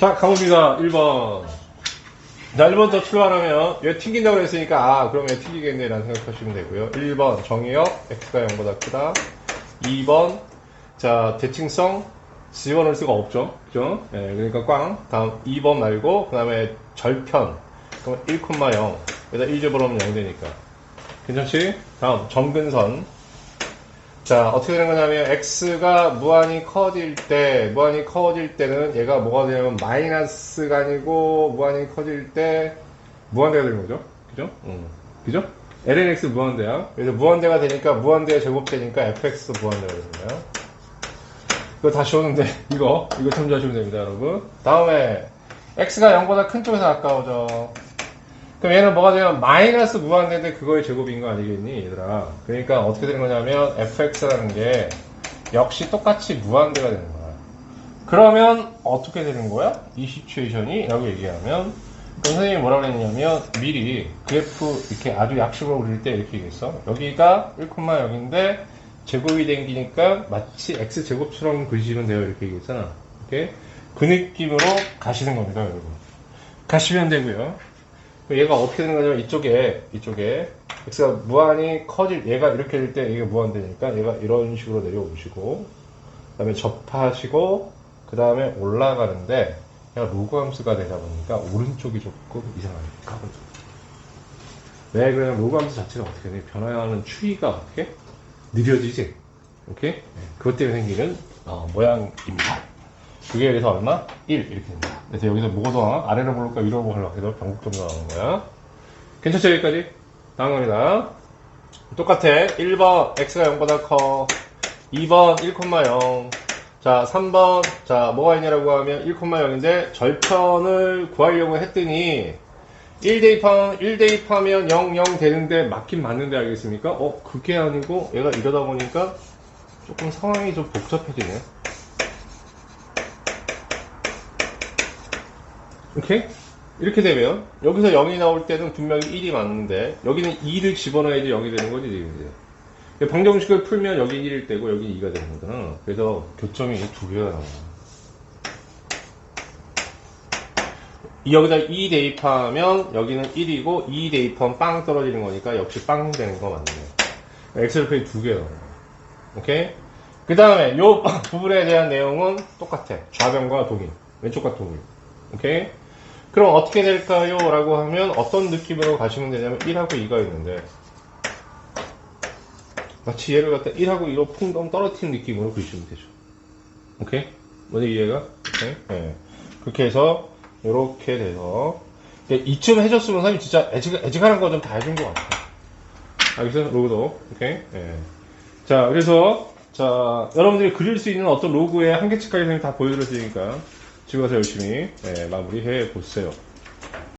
자, 가봅니다. 1번. 자, 1번부터 출발하면, 얘 튕긴다고 그랬으니까, 아, 그럼 얘 튕기겠네, 라는 생각하시면 되고요. 1번, 정의역, x가 0보다 크다. 2번, 자, 대칭성, 집어넣을 수가 없죠. 그죠? 예, 그러니까 꽝. 다음 2번 말고, 그 다음에 절편. 그럼 1,0. 여기다 1 집어넣으면 0 되니까. 괜찮지? 다음, 정근선. 자, 어떻게 되는 거냐면, x가 무한히 커질 때, 무한히 커질 때는 얘가 뭐가 되냐면, 마이너스가 아니고, 무한히 커질 때, 무한대가 되는 거죠? 그죠? 음. 그죠? lnx 무한대야. 그래서 무한대가 되니까, 무한대가 제곱되니까, fx 무한대가 되는 거야. 이거 다시 오는데, 이거, 이거 참조하시면 됩니다, 여러분. 다음에, x가 0보다 큰 쪽에서 가까워져. 그럼 얘는 뭐가 되면 마이너스 무한대인데 그거의 제곱인 거 아니겠니 얘들아? 그러니까 어떻게 되는 거냐면 fx라는 게 역시 똑같이 무한대가 되는 거야. 그러면 어떻게 되는 거야? 이 시츄에이션이? 라고 얘기하면 그럼 선생님이 뭐라고 했냐면 미리 그래프 이렇게 아주 약식으로 그릴 때 이렇게 얘기했어. 여기가 1,0인데 제곱이 생기니까 마치 x제곱처럼 그리시면 돼요. 이렇게 얘기했잖아. 오케이? 그 느낌으로 가시는 겁니다 여러분. 가시면 되고요 얘가 어떻게 되는 거냐면 이쪽에 이쪽에. x가 무한히 커질 얘가 이렇게 될때 이게 무한되니까 얘가 이런 식으로 내려오시고 그 다음에 접하시고 그 다음에 올라가는데 얘가 로그 함수가 되다 보니까 오른쪽이 조금 이상하니까 왜 그러냐면 로그 함수 자체가 어떻게 돼 변화하는 추이가 어떻게 느려지지? 오케이 네, 그것 때문에 생기는 어, 모양입니다. 그게 여기서 얼마? 1 이렇게 됩니다. 그래서 여기서 나와? 아래로 볼까 위로 볼까 해서 변곡점 나오는 거야. 괜찮죠 여기까지? 다음 겁니다. 똑같아. 1번 x가 0보다 커. 2번 1,0. 자 3번 자 뭐가 있냐라고 하면 1,0인데 절편을 구하려고 했더니 1 대입하면 1 대입하면 0, 0 되는데 맞긴 맞는데 알겠습니까? 어 그게 아니고 얘가 이러다 보니까 조금 상황이 좀 복잡해지네. 오케이? 이렇게 되면 여기서 0이 나올 때는 분명히 1이 맞는데 여기는 2를 집어넣어야지 0이 되는 거지 이제. 방정식을 풀면 여기 1일 때고 여기 2가 되는 거잖아. 그래서 교점이 두 개가 나와. 이 여기다 2 대입하면 여기는 1이고 2 대입하면 빵 떨어지는 거니까 역시 빵 되는 거 맞네. 엑셀표이 두 개가 나와. 오케이? 그 다음에 요 부분에 대한 내용은 똑같아. 좌변과 동일. 왼쪽과 동일. 오케이? 그럼 어떻게 될까요? 라고 하면 어떤 느낌으로 가시면 되냐면 1하고 2가 있는데 마치 얘를 갖다 1하고 2로 풍덩 떨어뜨린 느낌으로 그리시면 되죠. 오케이? 뭔지 이해가? 오케이? 네. 그렇게 해서 이렇게 돼서 이쯤 해줬으면 사실 진짜 애직, 애직한 거 좀 다 해준 것 같아. 알겠어요? 로그도. 오케이? 네. 자, 그래서 자, 여러분들이 그릴 수 있는 어떤 로그의 한계치까지 다 보여드렸으니까 집에 가서 열심히 네, 마무리해 보세요.